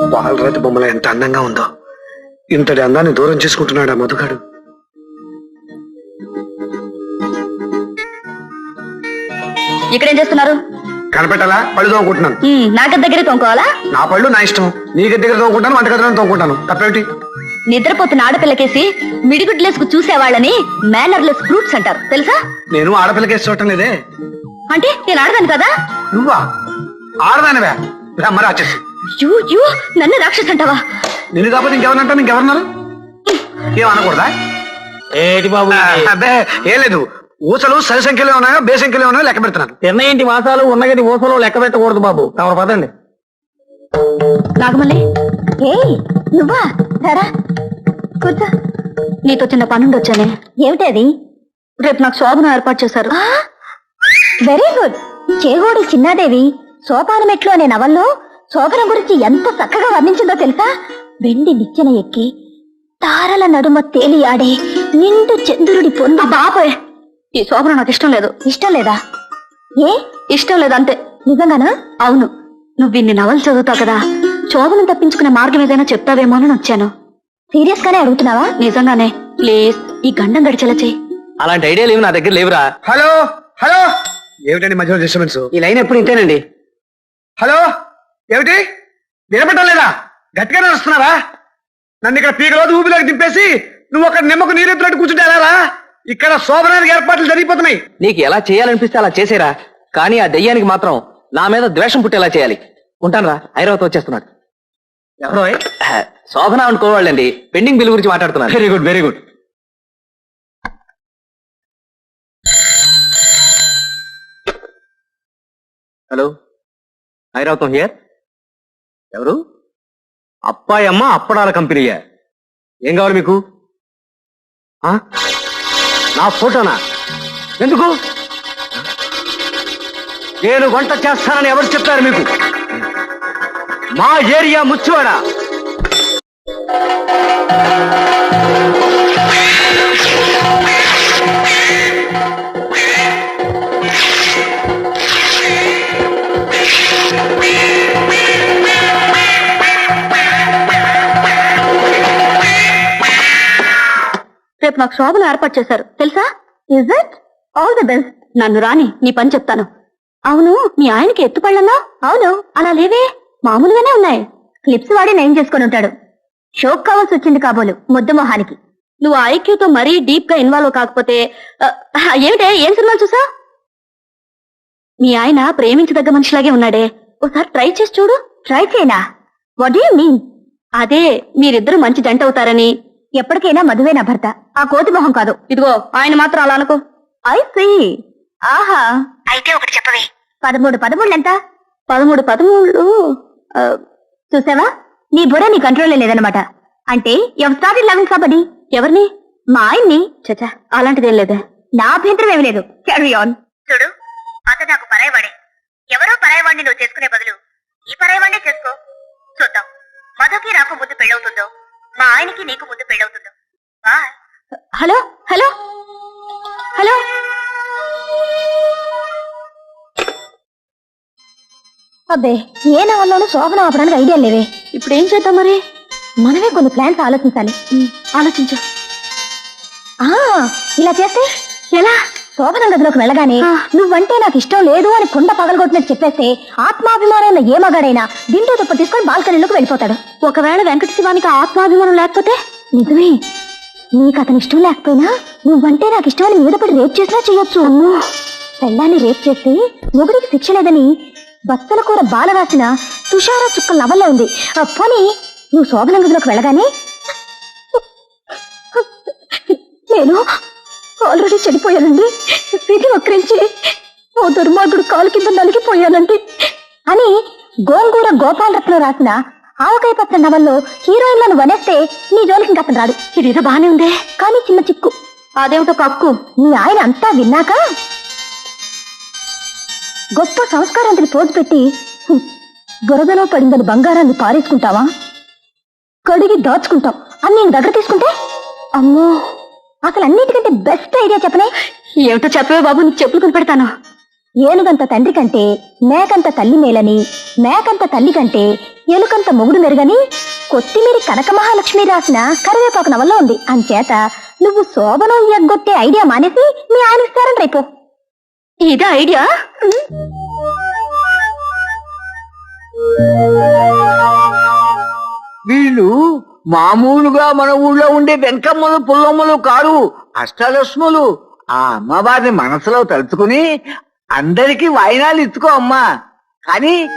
బాలరాతి బొమ్మల ఎంత అందంగా ఉందో. ఇంతటి అందాన్ని దూరం చేసుకుంటున్నాడు మధుగాడు? ఇక్కడేం చేస్తున్నారు? కనపెట్టాలా? పళ్ళు తోముకుంటున్నాను. నాగది దగ్గరే తోముకోవాలా? నా పళ్ళు నా ఇష్టం. నీ దగ్గర తోముకుంటాను వంటగదిలో తోముకుంటాను. తప్పేమిటి? నిద్రపోతున్న ఆడపిల్లకేసి మిడిగుడ్లేసుకు చూసేవాళ్ళని మేనర్లెస్ ఫ్రూట్స్ అంటారు. తెలుసా? నేను ఆడపిల్లకేసి చూడటం లేదే. అంటే నేను ఆడదాను కదా? నువ్వా? ఆడదానివే. బ్రహ్మ రాక్షసి యూ యూ నన్ను రాక్షస్ అంటావా? నిన్ను కాకపోతే ఇంకెవరంటాను ఇంకెవరన్నారు? ఏమనకూడదా ఏటి బాబు అబ్బే ఏం లేదు. ఊసలు సరి సంఖ్యలో ఉన్నాయో బే సంఖ్యలో ఉన్నాయో లెక్క పెడుతున్నాను. తిన్న ఇంటి మాసాలు ఉన్నగది ఊసలో లెక్క పెట్టకూడదు బాబు. తమరు పదండి. నాగమల్లి ఏ నువ్వా? సరా కూర్చో. నీతో చిన్న పనుండి వచ్చానే ఏమిటి అది? రేపు నాకు శోభను ఏర్పాటు చేశారు. Very good. చేగోడి చిన్నాదేవి సోపానమెట్లు అనే నవల్లో శోభన గురించి ఎంత చక్కగా వర్ణించిందో తెలుసా? వెండి నిచ్చెన ఎక్కి తారల నడుమ తేలియాడే నిండు చంద్రుడి పొందు బాబాయ్ ఈ శోభన నాకు ఇష్టం లేదు. ఇష్టం లేదా? ఏ? ఇష్టం లేదు అంతే నిజంగానా? అవును. నువ్వు ఇన్ని నవలు చదువుతావు కదా. శోభను తప్పించుకునే మార్గం ఏదైనా చెప్తావేమో అని వచ్చాను సీరియస్ గానే అడుగుతున్నావా? నిజంగానే. ప్లీజ్. ఈ గండం గడిచేలా చెయ్యి అలాంటి ఐడియాలు ఏమి నా దగ్గర లేవురా. హలో? హలో? ఏమిటండి మధ్యలో డిస్టర్బెన్స్? ఈ లైన్ ఎప్పుడు ఇంతేనండి? హలో? ఏమిటి? వినపడటం లేదా? గట్టిగానే వస్తున్నారా నన్ను ఇక్కడ పీకలో ఊపిలోకి దింపేసి నువ్వు ఒక నిమ్మకు నీరెత్తునట్టు కూర్చుంటే ఎలారా ఇక్కడ శోభనానికి ఏర్పాట్లు జరిగిపోతున్నాయి. నీకు ఎలా చేయాలనిపిస్తే అలా చేసేరా. కానీ ఆ దెయ్యానికి మాత్రం నా మీద ద్వేషం పుట్టేలా చేయాలి. ఉంటానురా ఐరావత్ వచ్చేస్తున్నాడు. ఎవరో శోభన అనుకోవాళ్ళండి. పెండింగ్ బిల్ గురించి మాట్లాడుతున్నాను. Very good very good. Hello Airavatham here? ఎవరు? అప్పాయి అమ్మ అప్పడాల కంపెనీయే. ఏం కావాలి మీకు? ఆ? నా ఫోటోనా? ఎందుకు? నేను వంట చేస్తానని ఎవరు చెప్పారు మీకు? మా ఏరియా ముచ్చువాడ. రేపు మాకు శోభను ఏర్పాటు చేశారు. తెలుసా? Is it all the best నన్ను రాని నీ పని చెప్తాను. అవును మీ ఆయనకి ఎత్తుపళ్ళన్నా అవును అలా లేవే. మామూలుగానే ఉన్నాయి. క్లిప్స్ వాడి నయం చేసుకొని ఉంటాడు. షోక్ కావాల్సి వచ్చింది కాబోలు ముద్దు మొహానికి. నువ్వు ఐక్యూతో మరీ డీప్గా ఇన్వాల్వ్ కాకపోతే ఏమిటే? ఏం సినిమాలు చూసా? మీ ఆయన ప్రేమించదగ్గ మనిషిలాగే ఉన్నాడే. ఒకసారి ట్రై చేసి చూడు. ట్రై చేయనా? వాట్ యూ మీన్ అదే మీరిద్దరు మంచి జంట అవుతారని. ఎప్పటికైనా మధువే నా భర్త. ఆ కోతి మొహం కాదు. ఇదిగో ఆయన మాత్రం అలా అనుకో. ఐ సీ ఆహా. అయితే ఒకటి చెప్పవే. పదమూడు పదమూడు ఎంత? పదమూడు పదమూడు చూసావా? నీ బుర్ర నీ కంట్రోల్ లేదనమాట అంటే ఎవరు స్టార్టెడ్ లవింగ్ కబడ్డీ ఎవరిని? మా ఆయన్ని. చచ్చా అలాంటిదేం లేదే. నా అభ్యంతరం ఏమి లేదు. క్యారీ ఆన్ చూడు అతను నాకు పరాయవాడే. ఎవరో పరాయవాడిని నువ్వు చేసుకునే బదులు ఈ పరాయవాడినే చేసుకో. చూద్దాం. మధుకి నాకు ముందు పెళ్ళవుతుందో? మా ఆయనకి నీకు ముందు పెళ్ళవుతుందో. బాయ్. Hello hello. హలో. అబ్బే ఏ నవల్లోనూ శోభన ఆపడానికి ఐడియా లేవే. ఇప్పుడు ఏం చేద్దాం మరి? మనమే కొన్ని ప్లాన్స్ ఆలోచించాలి. ఆలోచించు. ఆ ఇలా చేస్తే ఎలా? శోభన గదిలోకి వెళ్ళగానే నువ్వంటే నాకు ఇష్టం లేదు అని కుండ పగలగొట్టినట్టు చెప్పేస్తే ఆత్మాభిమానం ఏ మగాడైనా బిందు తుప్ప తీసుకొని బాల్కనీలోకి వెళ్ళిపోతాడు. ఒకవేళ వెంకట శివానికి ఆత్మాభిమానం లేకపోతే? నిజమే. నీకు అతని ఇష్టం లేకపోయినా నువ్వంటే నాకు ఇష్టం అని మీద పడి రేప్ చేసినా చేయొచ్చు. అమ్మో. పెళ్ళాన్ని రేప్ చేస్తే మొగుడికి శిక్ష లేదని బచ్చల కూర బాల రాసిన తుషార చుక్క నవల్లో ఉంది. ఆ పోనీ నువ్వు శోభన గదిలోకి వెళ్ళగానే నేను ఆల్రెడీ చెడిపోయానండి విధి వక్రించి ఓ దుర్మార్గుడు కాలు కింద నలిగిపోయానండి. అని గోంగూర గోపాలరత్నం రాసిన ఆవకాయ పత్ర నవల్లో హీరోయిన్లను వనేస్తే నీ జోలికి అతను రాడు. ఇదేదో బానే ఉందే. కానీ చిన్న చిక్కు. అదేమిటో కక్కు? నీ ఆయన అంతా విన్నాక గొప్ప సంస్కారానికి పోజు పెట్టి "హ్మ్, బురదలో పడిందని బంగారాన్ని పారేసుకుంటావా? కడిగి దాచుకుంటాం అని నేను దగ్గర తీసుకుంటే? అమ్మో! అసలు అన్నిటికంటే బెస్ట్ ఐడియా చెప్పనే ఏమిటో చెప్పవే బాబు నీకు చెప్పులు కొని ఏనుగంత తండ్రి కంటే మేకంత తల్లి మేలని మేకంత తల్లి కంటే ఎలుకంత మొగుడు మెరుగని కొత్తిమీరి కనక మహాలక్ష్మి రాసిన కరివేపాకు నవల్లో ఉంది. అంచేత నువ్వు శోభనం ఎగ్గొట్టే ఐడియా మానేసి మీ ఆయన ఇస్తారని రేపు. ఇదే ఐడియా వీళ్ళు మామూలుగా మన ఊళ్ళో ఉండే వెంకమ్మలు పుల్లమ్మలు కారు అష్టలక్ష్ములు. ఆ అమ్మవారిని మనసులో తలుచుకుని అందరికి వాయినాలు ఇచ్చుకో అమ్మా. కానీ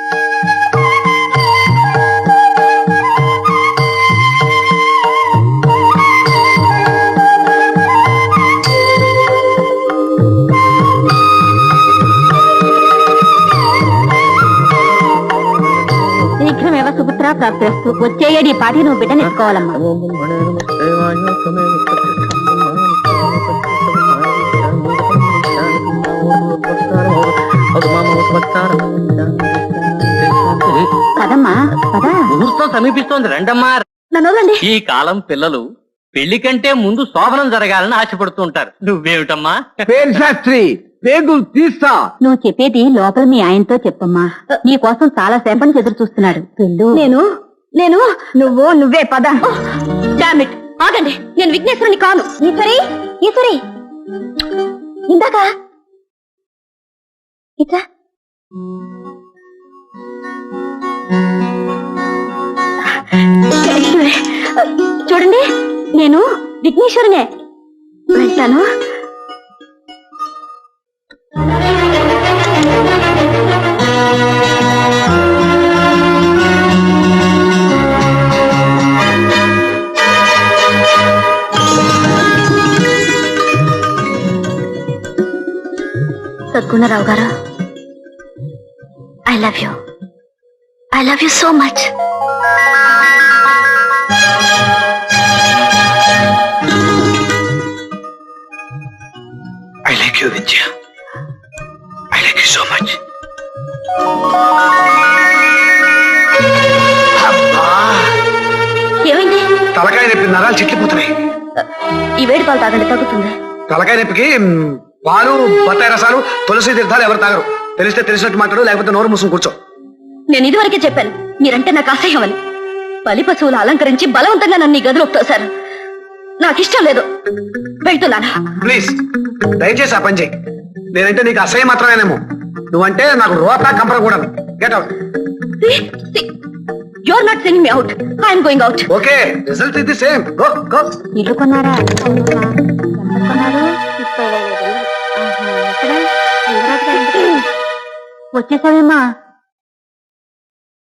శీఘ్రమేవ సుపుత్ర ప్రాప్తిస్తూ వచ్చే ఏడు పాటికి నువ్వు బిడ్డను ఎత్తుకోవాలమ్మా. పదమ్మా పద. ముహూర్తం సమీపిస్తోంది రండమ్మా. నన్ను వదలండి. ఈ కాలం పిల్లలు పెళ్ళి కంటే ముందు శోభనం జరగాలని ఆశపడుతూ ఉంటారు. నువ్వేమిటమ్మా? పేరు శాస్త్రి. పేగులు తీస్తా. నువ్వు చెప్పేది లోపల మీ ఆయనతో చెప్పమ్మా. నీ కోసం చాలా సేపటి నుంచి ఎదురు చూస్తున్నాడు. నేను నేను నువ్వు నువ్వే పద. డామిట్ ఆగండి. నేను విఘ్నేశ్వరుని కాను. ఈశ్వరి ఈశ్వరి. ఇందాక. చూడండి. నేను విఘ్నేశ్వరునే వెళ్తాను సద్గుణరావు గారు I love you I love you so much I like you Vidya I like you so much ఏమైంది? తలకాయ నొప్పి నరాలు చిట్లిపోతున్నాయి ఈ వేడి పాలు తాగండి తగ్గుతుంది. తలకాయ నొప్పికి పాలు బత్తాయి రసాలు తులసి తీర్థాలు ఎవరు తాగరు. తెలిస్తే తెలిసినట్టు మాట్లాడు లేకపోతే నోరు మూసుకుని కూర్చో. నేను ఇదివరకే చెప్పాను మీరంటే నాకు అసహ్యం అని. బలి పశువులు అలంకరించి బలవంతంగా నన్ను ఈ గదిలోకి తోశారు నాకు ఇష్టం లేదు. వెళ్తున్నాను. ప్లీజ్ దయచేసి ఆ పని చేయి. నేనంటే నీకు అసహ్యం మాత్రమేనేమో. నువ్వంటే నాకు రోత కంపరం కూడా. Get out your not sending me out I'm going out okay result ఇది సేమ్ గో గో ఇల్లు కొన్నారా? ఎంత కొన్నారు 我结婚吗